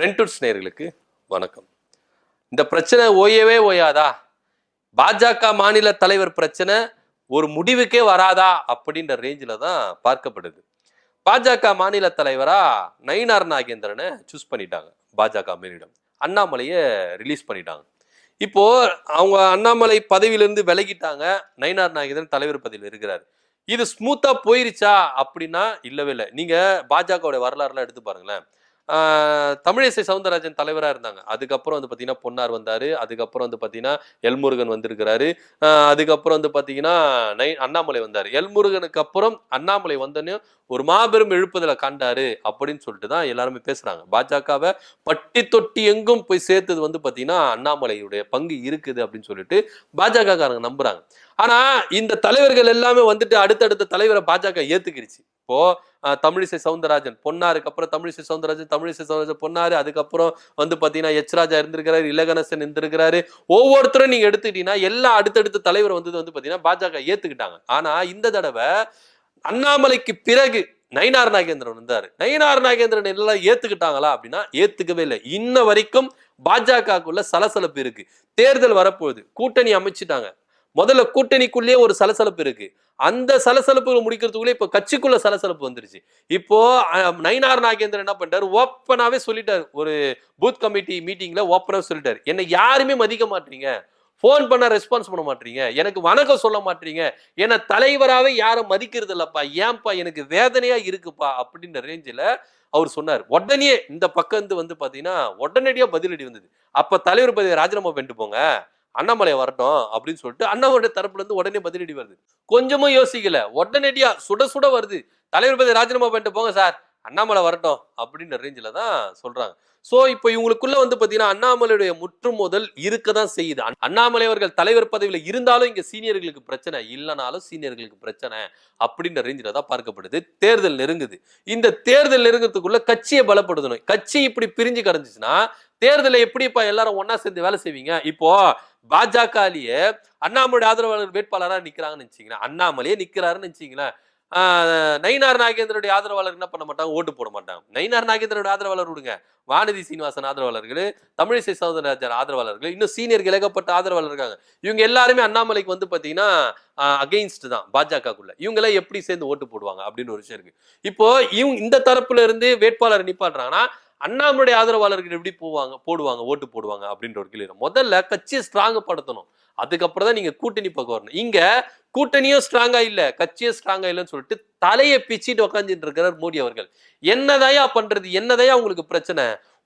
ரெண்டூட்ஸ் நேர்களுக்கு வணக்கம். இந்த பிரச்சனை ஓயவே ஓயாதா? பாஜக மாநில தலைவர் பிரச்சனை ஒரு முடிவுக்கே வராதா? அப்படின்ற ரேஞ்சில் தான் பார்க்கப்படுது. பாஜக மாநில தலைவரா நயினார் நாகேந்திரனை சூஸ் பண்ணிட்டாங்க பாஜக மேலிடம். அண்ணாமலையை ரிலீஸ் பண்ணிட்டாங்க. இப்போ அவங்க அண்ணாமலை பதவியிலிருந்து விலகிட்டாங்க. நயினார் நாகேந்திரன் தலைவர் பதவியில் இருக்கிறார். இது ஸ்மூத்தாக போயிருச்சா? அப்படின்னா இல்லவே இல்லை. நீங்கள் பாஜகவோட வரலாறுலாம் எடுத்து பாருங்களேன். தமிழிசை சவுந்தரராஜன் தலைவராக இருந்தாங்க. அதுக்கப்புறம் வந்து பார்த்தீங்கன்னா பொன்னார் வந்தார். அதுக்கப்புறம் வந்து பார்த்தீங்கன்னா எல்முருகன் வந்திருக்கிறாரு. அதுக்கப்புறம் வந்து பார்த்தீங்கன்னா நை அண்ணாமலை வந்தார். எல்முருகனுக்கு அப்புறம் அண்ணாமலை வந்தோடனே ஒரு மாபெரும் எழுப்புதலை கண்டாரு அப்படின்னு சொல்லிட்டு தான் எல்லாருமே பேசுறாங்க. பாஜகவை பட்டி தொட்டி எங்கும் போய் சேர்த்தது வந்து பார்த்தீங்கன்னா அண்ணாமலையுடைய பங்கு இருக்குது அப்படின்னு சொல்லிட்டு பாஜக காரங்க நம்புறாங்க. ஆனா இந்த தலைவர்கள் எல்லாமே வந்துட்டு அடுத்தடுத்த தலைவரை பாஜக ஏத்துக்கிடுச்சு இப்போ தமிழிசை சவுந்தரராஜன் பொன்னாருக்கு அப்புறம் தமிழிசை சவுந்தரராஜன் தமிழிசை சவுந்தரராஜன் பொன்னாரு அதுக்கப்புறம் வந்து பாத்தீங்கன்னா எச் ராஜா இருந்திருக்கிறாரு இலகணசன் இருந்திருக்கிறாரு. ஒவ்வொருத்தரும் நீங்க எடுத்துக்கிட்டீங்கன்னா எல்லா அடுத்தடுத்த தலைவர் வந்தது வந்து பாத்தீங்கன்னா பாஜக ஏத்துக்கிட்டாங்க. ஆனா இந்த தடவை அண்ணாமலைக்கு பிறகு நயினார் நாகேந்திரன் வந்தாரு. நயினார் நாகேந்திரன் எல்லாம் ஏத்துக்கிட்டாங்களா அப்படின்னா ஏத்துக்கவே இல்லை. இன்ன வரைக்கும் பாஜகக்குள்ள சலசலப்பு இருக்கு. தேர்தல் வரப்போகுது. கூட்டணி அமைச்சிட்டாங்க. முதல்ல கூட்டணிக்குள்ளேயே ஒரு சலசலப்பு இருக்கு. அந்த சலசலப்பு முடிக்கிறதுக்குள்ளே இப்போ கட்சிக்குள்ள சலசலப்பு வந்துருச்சு. இப்போ நயினார் நாகேந்திரன் என்ன பண்ணிட்டாரு? ஓப்பனாவே சொல்லிட்டார். ஒரு பூத் கமிட்டி மீட்டிங்ல ஓப்பனாக சொல்லிட்டார். என்னை யாருமே மதிக்க மாட்டீங்க. ஃபோன் பண்ண ரெஸ்பான்ஸ் பண்ண மாட்டீங்க. எனக்கு வணக்கம் சொல்ல மாட்டீங்க. என்னை தலைவராகவே யாரும் மதிக்கிறது இல்லைப்பா. ஏன்பா எனக்கு வேதனையாக இருக்குப்பா? அப்படின்ற ரேஞ்சில் அவர் சொன்னார். உடனே இந்த பக்கம் வந்து பார்த்தீங்கன்னா உடனடியாக பதிலடி வந்தது. அப்போ தலைவர் பதவியை ராஜினாமா பண்ணிட்டு போங்க. அண்ணாமலை வரட்டும் அப்படின்னு சொல்லிட்டு அண்ணாமலை தரப்புல இருந்து உடனே பதிலடி வருது. கொஞ்சமும் யோசிக்கல. உடனடியா சுட சுட வருது. தலைவர் பதவி ராஜினாமா பண்ணிட்டு போங்க சார். அண்ணாமலை வரட்டும் அப்படின்ற ரேஞ்சில தான் சொல்றாங்க. சோ இப்போ இவங்களுக்குள்ள வந்து பாத்தீங்கன்னா அண்ணாமலையுடைய முற்று முதல் இருக்க தான் செய்யுது அண்ணாமலை அவர்கள் தலைவர் பதவியில் இருந்தாலும் இங்க சீனியர்களுக்கு பிரச்சனை இல்லைனாலும் சீனியர்களுக்கு பிரச்சனை அப்படின்ற ரேஞ்சில தான் பார்க்கப்படுது. தேர்தல் நெருங்குது. இந்த தேர்தல் நெருங்கத்துக்குள்ள கட்சியை பலப்படுத்தணும். கட்சி இப்படி பிரிஞ்சு கிடந்துச்சுன்னா தேர்தலை எப்படிப்பா எல்லாரும் ஒன்னா சேர்ந்து வேலை செய்வீங்க? இப்போ பாஜகலயே அண்ணாமலை ஆதரவாளர் வேட்பாளராக நிற்கிறாங்கன்னு நினைச்சீங்களேன் அண்ணாமலையே நிற்கிறாருன்னு நினைச்சீங்களேன் நயினார் நாகேந்திரனுடைய ஆதரவாளர் என்ன பண்ண மாட்டாங்க? ஓட்டு போட மாட்டாங்க. நயினார் நாகேந்திரனுடைய ஆதரவாளர் விடுங்க. வானதி சீனிவாசன் ஆதரவாளர்கள் தமிழிசை சௌந்தரராஜர் ஆதரவாளர்கள் இன்னும் சீனியர்கள் ஏகப்பட்ட ஆதரவாளர் இருக்காங்க. இவங்க எல்லாருமே அண்ணாமலைக்கு வந்து பார்த்தீங்கன்னா அகெயின்ஸ்ட் தான் பாஜகக்குள்ள. இவங்கெல்லாம் எப்படி சேர்ந்து ஓட்டு போடுவாங்க? அப்படின்னு ஒரு விஷயம் இருக்கு. இப்போ இவங்க இந்த தரப்புல இருந்து வேட்பாளர் நிப்பாடுறாங்கன்னா அண்ணாமலை ஆதரவாளர்கள் எப்படி போவாங்க போடுவாங்க ஓட்டு போடுவாங்க அப்படின்ற ஒரு கேள்வி முதல்ல கட்சியை ஸ்ட்ராங்காக படுத்தணும். அதுக்கப்புறம் தான் நீங்க கூட்டணி பக்கம் வரணும். இங்க கூட்டணியும் ஸ்ட்ராங்கா இல்ல கட்சியும் ஸ்ட்ராங்கா இல்லைன்னு சொல்லிட்டு தலையை பிச்சிட்டு உக்காந்துட்டு இருக்கிறார் மோடி அவர்கள். என்னதையா பண்றது? என்னதையா உங்களுக்கு பிரச்சனை?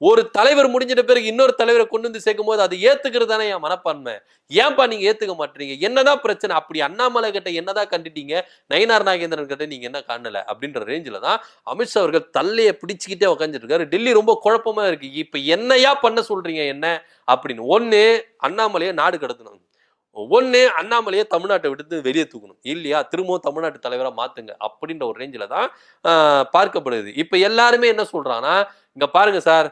ஒரு தலைவர் முடிஞ்சிட்ட பிறகு இன்னொரு தலைவரை கொண்டு வந்து சேர்க்கும் போது அதை ஏத்துக்கிறது தானே என் மனப்பான்மை? ஏன்பா நீங்க ஏத்துக்க மாட்டீங்க? என்னதான் பிரச்சனை? அப்படி அண்ணாமலை கிட்ட என்னதான் கண்டுட்டீங்க? நயினார் நாகேந்திரன் கிட்ட நீங்க என்ன காணல? அப்படின்ற ரேஞ்சில தான் அமித்ஷா அவர்கள் தல்லையை பிடிச்சுக்கிட்டே உக்காந்துட்டு இருக்காரு டெல்லி ரொம்ப குழப்பமா இருக்கு. இப்ப என்னையா பண்ண சொல்றீங்க என்ன? அப்படின்னு. ஒண்ணு அண்ணாமலையை நாடு கடத்தணும். ஒன்று அண்ணாமலையை தமிழ்நாட்டை விட்டு வெளியே தூக்கணும். இல்லையா? திரும்பவும் தமிழ்நாட்டு தலைவராக மாத்துங்க அப்படின்ற ஒரு ரேஞ்சில தான் பார்க்கப்படுது. இப்ப எல்லாருமே என்ன சொல்றாங்கன்னா இங்க பாருங்க சார்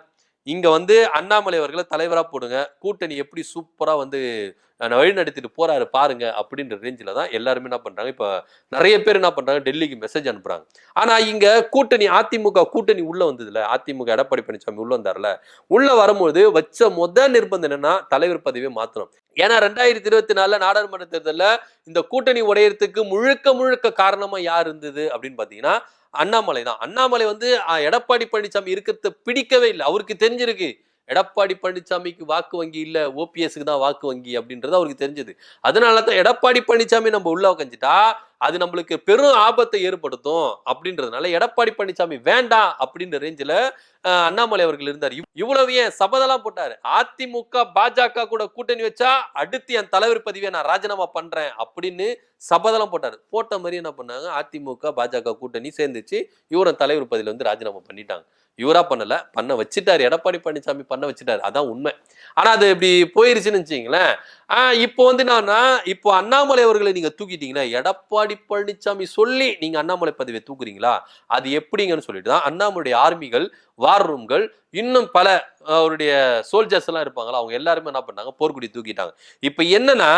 இங்க வந்து அண்ணாமலை அவர்களை தலைவரா போடுங்க. கூட்டணி எப்படி சூப்பரா வந்து வழி நடத்திட்டு போறாரு பாருங்க அப்படின்ற ரேஞ்சில தான் எல்லாருமே என்ன பண்றாங்க. இப்ப நிறைய பேர் என்ன பண்றாங்க? டெல்லிக்கு மெசேஜ் அனுப்புறாங்க. ஆனா இங்க கூட்டணி அதிமுக கூட்டணி உள்ள வந்ததுல அதிமுக எடப்பாடி பழனிசாமி உள்ள வந்தார்ல உள்ள வரும்போது வச்ச முத நிர்பந்தம் என்னன்னா தலைவர் பதவியை மாத்தணும். ஏன்னா ரெண்டாயிரத்தி இருபத்தி நாலுல நாடாளுமன்ற தேர்தலில் இந்த கூட்டணி உடையறதுக்கு முழுக்க முழுக்க காரணமா யார் இருந்தது அப்படின்னு பாத்தீங்கன்னா அண்ணாமலை தான். அண்ணாமலை வந்து எடப்பாடி பழனிசாமி இருக்கிறத பிடிக்கவே இல்லை. அவருக்கு தெரிஞ்சிருக்கு. எடப்பாடி பழனிசாமிக்கு வாக்கு வங்கி இல்லை ஓபிஎஸ்க்கு தான் வாக்கு வங்கி அப்படின்றது அவருக்கு தெரிஞ்சது. அதனால தான் எடப்பாடி பழனிசாமி நம்ம உள்ள உக்கஞ்சிட்டா அது நம்மளுக்கு பெரும் ஆபத்தை ஏற்படுத்தும் அப்படின்றதுனால எடப்பாடி பழனிசாமி வேண்டாம் அப்படின்ற ரேஞ்சில் அண்ணாமலை அவர்கள் இருந்தார். இவ்- இவ்வளவு ஏன் சபதெல்லாம் போட்டார்? அதிமுக பாஜக கூட கூட்டணி வச்சா அடுத்து என் தலைவர் பதவியை நான் ராஜினாமா பண்றேன் அப்படின்னு சபதெல்லாம் போட்டார். போட்ட மாதிரி என்ன பண்ணாங்க? அதிமுக பாஜக கூட்டணி சேர்ந்துச்சு. இவரும் தலைவர் பதவியில் வந்து ராஜினாமா பண்ணிட்டாங்க. இவரா பண்ணல பண்ண வச்சுட்டாரு. எடப்பாடி பழனிசாமி பண்ண வச்சுட்டாரு. அதான் உண்மை. ஆனா அது இப்படி போயிருச்சுன்னு வச்சுங்களேன் இப்போ வந்து நான் இப்போ அண்ணாமலை அவர்களை நீங்க தூக்கிட்டீங்கன்னா எடப்பாடி பழனிசாமி சொல்லி நீங்க அண்ணாமலை பதவியை தூக்குறீங்களா? அது எப்படிங்கன்னு சொல்லிட்டு தான் அண்ணாமலையுடைய ஆர்மிகள் வார் ரூம்கள் இன்னும் பல அவருடைய சோல்ஜர்ஸ் எல்லாம் இருப்பாங்களா அவங்க எல்லாருமே என்ன பண்ணாங்க? போர்க்குடி தூக்கிட்டாங்க. இப்போ என்னன்னா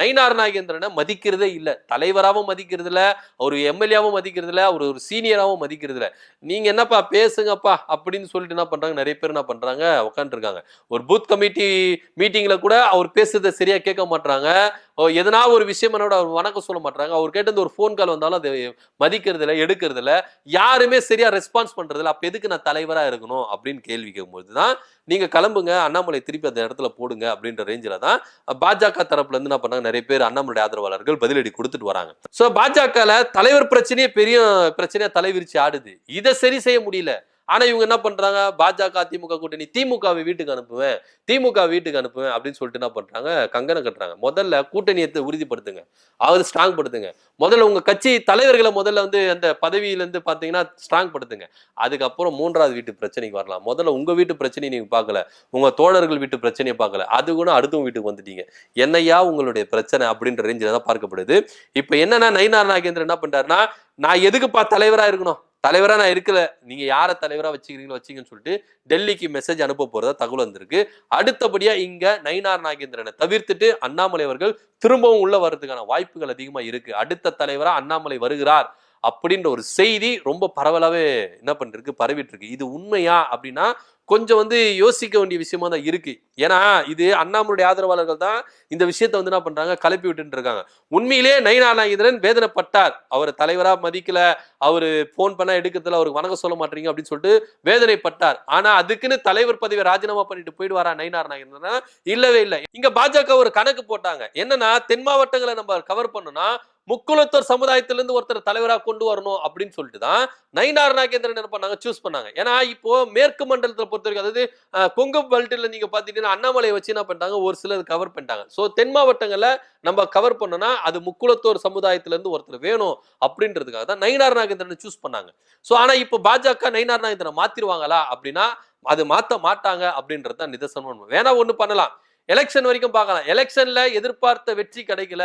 நயினார் நாகேந்திரனை மதிக்கிறதே இல்லை. தலைவராகவும் மதிக்கிறது இல்லை ஒரு எம்எல்ஏவும் மதிக்கிறது இல்லை அவர் ஒரு சீனியராகவும் மதிக்கிறது இல்லை நீங்க என்னப்பா பேசுங்கப்பா அப்படின்னு சொல்லிட்டு என்ன பண்றாங்க? நிறைய பேர் என்ன பண்றாங்க? உட்காந்துருக்காங்க ஒரு பூத் கமிட்டி மீட்டிங்ல கூட அவர் பேசுறதை சரியா கேட்க மாட்டாங்க எதனா ஒரு விஷயம் என்னோட அவர் வணக்கம் சொல்ல மாட்டாங்க அவர் கேட்டது ஒரு ஃபோன் கால் வந்தாலும் அதை மதிக்கிறது இல்லை எடுக்கிறது இல்லை யாருமே சரியா ரெஸ்பான்ஸ் பண்றது இல்லை அப்ப எதுக்கு நான் தலைவரா இருக்கணும் அப்படின்னு கேள்வி கேட்கும்போது தான் நீங்க கிளம்புங்க அண்ணாமலை திருப்பி அந்த இடத்துல போடுங்க அப்படின்ற ரேஞ்சில தான் பாஜக தரப்புல இருந்து என்ன பண்ணாங்க நிறைய பேர் அண்ணாமலை ஆதரவாளர்கள் பதிலடி கொடுத்துட்டு வராங்க. சோ பாஜகல தலைவர் பிரச்சனையே பெரிய பிரச்சனையா தலைவிரிச்சு ஆடுது. இதை சரி செய்ய முடியல. ஆனா இவங்க என்ன பண்றாங்க? பாஜக திமுக கூட்டணி திமுகவை வீட்டுக்கு அனுப்புவேன் திமுக வீட்டுக்கு அனுப்புவேன் அப்படின்னு சொல்லிட்டு என்ன பண்றாங்க? கங்கனை கட்டுறாங்க. முதல்ல கூட்டணியத்தை உறுதிப்படுத்துங்க. அவர் ஸ்ட்ராங் படுத்துங்க. முதல்ல உங்க கட்சி தலைவர்களை முதல்ல வந்து அந்த பதவியிலேருந்து பாத்தீங்கன்னா ஸ்ட்ராங் படுத்துங்க. அதுக்கப்புறம் மூன்றாவது வீட்டு பிரச்சனைக்கு வரலாம். முதல்ல உங்க வீட்டு பிரச்சனையை நீங்க பார்க்கல. உங்க தோழர்கள் வீட்டு பிரச்சனையை பார்க்கல. அது கூட அடுத்தவங்க வீட்டுக்கு வந்துட்டீங்க. என்னையா உங்களுடைய பிரச்சனை அப்படின்ற ரேஞ்சில் தான் பார்க்கப்படுது. இப்போ என்னன்னா நயினார் நாகேந்திரன் என்ன பண்றாருன்னா நான் எதுக்குப்பா தலைவரா இருக்கணும்? தலைவராக நான் இருக்கல. நீங்கள் யாரை தலைவராக வச்சுக்கிறீங்களோ வச்சிங்கன்னு சொல்லிட்டு டெல்லிக்கு மெசேஜ் அனுப்ப போகிறதா தகவல் வந்திருக்கு. அடுத்தபடியாக இங்கே நயினார் நாகேந்திரனை தவிர்த்துட்டு அண்ணாமலை அவர்கள் திரும்பவும் உள்ளே வர்றதுக்கான வாய்ப்புகள் அதிகமாக இருக்குது அடுத்த தலைவராக அண்ணாமலை வருகிறார் அப்படின்ற ஒரு செய்தி ரொம்ப பரவலாகவே என்ன பண்ணிருக்கு? பரவிட்டு இருக்கு. இது உண்மையா அப்படின்னா கொஞ்சம் வந்து யோசிக்க வேண்டிய விஷயமா தான் இருக்கு. ஏன்னா இது அண்ணாமலுடைய ஆதரவாளர்கள் தான் இந்த விஷயத்த வந்து என்ன பண்றாங்க? கலப்பி விட்டுட்டு இருக்காங்க. உண்மையிலே நயினா வேதனைப்பட்டார். அவர் தலைவரா மதிக்கல. அவரு போன் பண்ணா எடுக்கிறதுல அவருக்கு வணக்கம் சொல்ல மாட்டீங்க அப்படின்னு சொல்லிட்டு வேதனைப்பட்டார். ஆனா அதுக்குன்னு தலைவர் பதவியை ராஜினாமா பண்ணிட்டு போயிடுவாரா நயினார் நாகேந்திரன் இல்லவே இல்லை. இங்க பாஜக ஒரு கணக்கு போட்டாங்க. என்னன்னா தென் மாவட்டங்களை நம்ம கவர் பண்ணோம்னா முக்குலத்தோர் சமுதாயத்திலிருந்து ஒருத்தர் தலைவராக கொண்டு வரணும் அப்படின்னு சொல்லிட்டு தான் நயினார் நாகேந்திரன் என்ன பண்ணாங்க? சூஸ் பண்ணாங்க. ஏன்னா இப்போ மேற்கு மண்டலத்தை பொறுத்த வரைக்கும் அதாவது கொங்கு பல்ட்டில் நீங்க பாத்தீங்கன்னா அண்ணாமலையை வச்சு என்ன பண்ணிட்டாங்க? ஒரு சிலர் கவர் பண்ணிட்டாங்க. ஸோ தென் மாவட்டங்களில் நம்ம கவர் பண்ணோம்னா அது முக்குலத்தோர் சமுதாயத்திலிருந்து ஒருத்தர் வேணும் அப்படின்றதுக்காக தான் நயினார் நாகேந்திரன் சூஸ் பண்ணாங்க. ஸோ ஆனா இப்போ பாஜக நயினார் நாகேந்திரன் மாத்திருவாங்களா அப்படின்னா அது மாத்த மாட்டாங்க அப்படின்றது தான் நிதர்சனம் வேணா ஒன்று பண்ணலாம். எலெக்ஷன் வரைக்கும் பார்க்கலாம். எலெக்ஷன்ல எதிர்பார்த்த வெற்றி கிடைக்கல.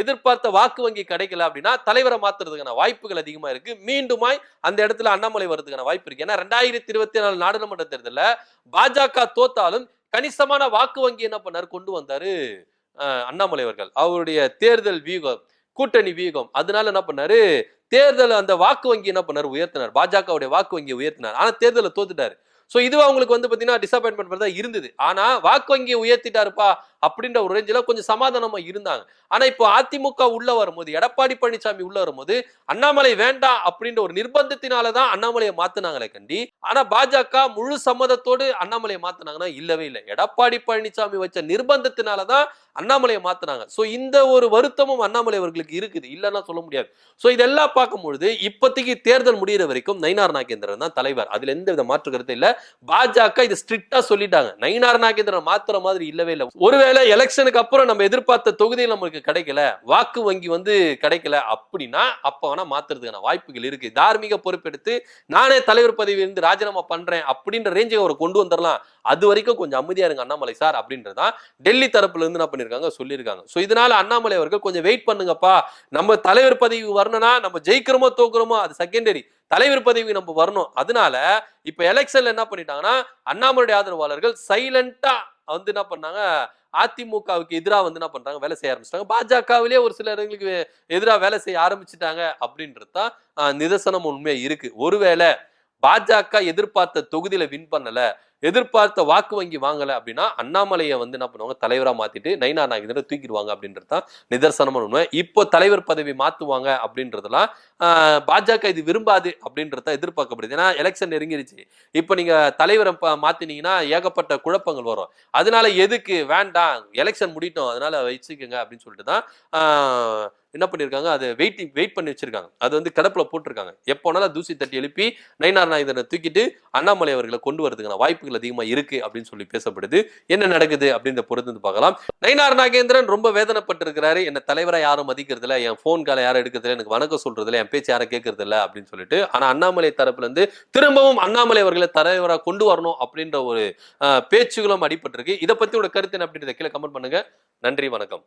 எதிர்பார்த்த வாக்கு வங்கி கிடைக்கல அப்படின்னா தலைவரை மாத்துறதுக்கான வாய்ப்புகள் அதிகமா இருக்கு. மீண்டுமாய் அந்த இடத்துல அண்ணாமலை வர்றதுக்கான வாய்ப்பு இருக்கு. ஏன்னா ரெண்டாயிரத்தி இருபத்தி நாலு நாடாளுமன்ற தேர்தலில் பாஜக தோத்தாலும் கணிசமான வாக்கு வங்கி என்ன பண்ணாரு? கொண்டு வந்தாரு அண்ணாமலை அவர்கள். அவருடைய தேர்தல் வியூகம் கூட்டணி வியூகம். அதனால என்ன பண்ணாரு? தேர்தல் அந்த வாக்கு வங்கி என்ன பண்ணார்? உயர்த்தினார். பாஜகவுடைய வாக்கு வங்கியை உயர்த்தினார். ஆனா தேர்தலை தோத்துட்டாரு. ஸோ இதுவும் அவங்களுக்கு வந்து பார்த்தீங்கன்னா டிசப்பாயின்மெண்ட் தான் இருந்தது. ஆனால் வாக்கு வங்கியை உயர்த்திட்டாருப்பா. அப்படின்ற ஒரு ரேஞ்சில் கொஞ்சம் சமாதானமா இருந்தாங்க. ஆனா இப்போ அதிமுக உள்ள வரும்போது எடப்பாடி பழனிசாமி உள்ள வரும்போது அண்ணாமலை வேண்டாம் அப்படின்ற ஒரு நிர்பந்தத்தினாலதான் அண்ணாமலையை மாத்துனாங்களே கண்டி. ஆனா பாஜக முழு சம்மதத்தோடு அண்ணாமலையை மாத்துனாங்கன்னா இல்லவே இல்லை. எடப்பாடி பழனிசாமி வச்ச நிர்பந்தத்தினாலதான் அண்ணாமலையை மாத்துனாங்க. சோ இந்த ஒரு வருத்தமும் அண்ணாமலை அவர்களுக்கு இருக்குது. இல்லைன்னா சொல்ல முடியாது. சோ இதெல்லாம் பார்க்கும்பொழுது இப்போதைக்கு தேர்தல் முடிகிற வரைக்கும் நயினார் நாகேந்திரன் தான் தலைவர். அதுல எந்த வித மாற்று கருத்து இல்ல. பாஜக இது ஸ்ட்ரிக்டாக சொல்லிட்டாங்க. நயினார் நாகேந்திரன் மாத்துற மாதிரி இல்லவே இல்லை. ஒருவேளை எலெக்ஷனுக்கு அப்புறம் நம்ம எதிர்பார்த்த தொகுதியில் நம்மளுக்கு கிடைக்கல வாக்கு வங்கி வந்து கிடைக்கல அப்படின்னா அப்போ வேணா மாத்துறதுக்கான வாய்ப்புகள் இருக்கு. தார்மீக பொறுப்பெடுத்து நானே தலைவர் பதவியிலிருந்து ராஜினாமா பண்றேன் அப்படின்ற ரேஞ்சுக்கு அவரை கொண்டு வந்துடலாம். அது வரைக்கும் கொஞ்சம் அமைதியா இருங்க அண்ணாமலை சார் அப்படின்றதான் டெல்லி தரப்புல இருந்து என்ன பண்ணிருக்காங்க சொல்லியிருக்காங்க. ஸோ இதனால அண்ணாமலை அவர்கள் கொஞ்சம் வெயிட் பண்ணுங்கப்பா. நம்ம தலைவர் பதவி வரணும்னா நம்ம ஜெயிக்கிறோமோ தோக்குறோமோ அது செகண்டரி தலைவர் பதவி நம்ம வரணும். அதனால இப்ப எலெக்ஷன்ல என்ன பண்ணிட்டாங்கன்னா அண்ணாமலை ஆதரவாளர்கள் சைலண்டா வந்து என்ன பண்ணாங்க அதிமுகவுக்கு எதிராக வந்து என்ன பண்றாங்க? வேலை செய்ய ஆரம்பிச்சிட்டாங்க. பாஜகவிலே ஒரு சில இடங்களுக்கு எதிராக வேலை செய்ய ஆரம்பிச்சிட்டாங்க அப்படின்றது தான் ஆஹ், நிதர்சனம் உண்மையா இருக்கு. ஒருவேளை பாஜக எதிர்பார்த்த தொகுதியில வின் பண்ணல எதிர்பார்த்த வாக்கு வங்கி வாங்கலை அப்படின்னா அண்ணாமலையை வந்து என்ன பண்ணுவாங்க? தலைவராக மாற்றிட்டு நைனா நாகேந்திரன் தூக்கிடுவாங்க அப்படின்றது தான் நிதர்சனமான உண்மை. இப்போ தலைவர் பதவி மாற்றுவாங்க அப்படின்றதெல்லாம் பாஜக இது விரும்பாது அப்படின்றது தான் எதிர்பார்க்கப்படுது. ஏன்னா எலெக்ஷன் நெருங்கிருச்சு. இப்போ நீங்கள் தலைவரை ப- மாற்றினீங்கன்னா ஏகப்பட்ட குழப்பங்கள் வரும். அதனால எதுக்கு? வேண்டாம். எலெக்ஷன் முடியட்டும். அதனால வச்சுக்கோங்க அப்படின்னு சொல்லிட்டு தான் என்ன பண்ணியிருக்காங்க அதை வெயிட்டிங் வெயிட் பண்ணி வச்சிருக்காங்க. அது வந்து கிடப்பில் போட்டிருக்காங்க. எப்போனாலும் தூசி தட்டி எழுப்பி நயினார் நாயகனை தூக்கிட்டு அண்ணாமலை அவர்களை கொண்டு வரதுக்கான வாய்ப்புகள் அதிகமாக இருக்கு அப்படின்னு சொல்லி பேசப்படுது. என்ன நடக்குது அப்படின்ற பொறுத்து வந்து பார்க்கலாம். நயினார் நாகேந்திரன் ரொம்ப வேதனைப்பட்டிருக்கிறாரு. என்ன தலைவராக யாரும் மதிக்கிறது என் ஃபோன் காலை யாரும் எடுக்கிறது எனக்கு வணக்கம் சொல்றது என் பேச்சு யாரும் கேட்கறதில்ல அப்படின்னு சொல்லிட்டு ஆனால் அண்ணாமலை தரப்புலேருந்து திரும்பவும் அண்ணாமலை அவர்களை தலைவராக கொண்டு வரணும் அப்படின்ற ஒரு பேச்சுகளும் அடிபட்டிருக்கு. இதை பற்றி உங்க கருத்து என்ன அப்படின்றத கீழே கமெண்ட் பண்ணுங்க. நன்றி வணக்கம்.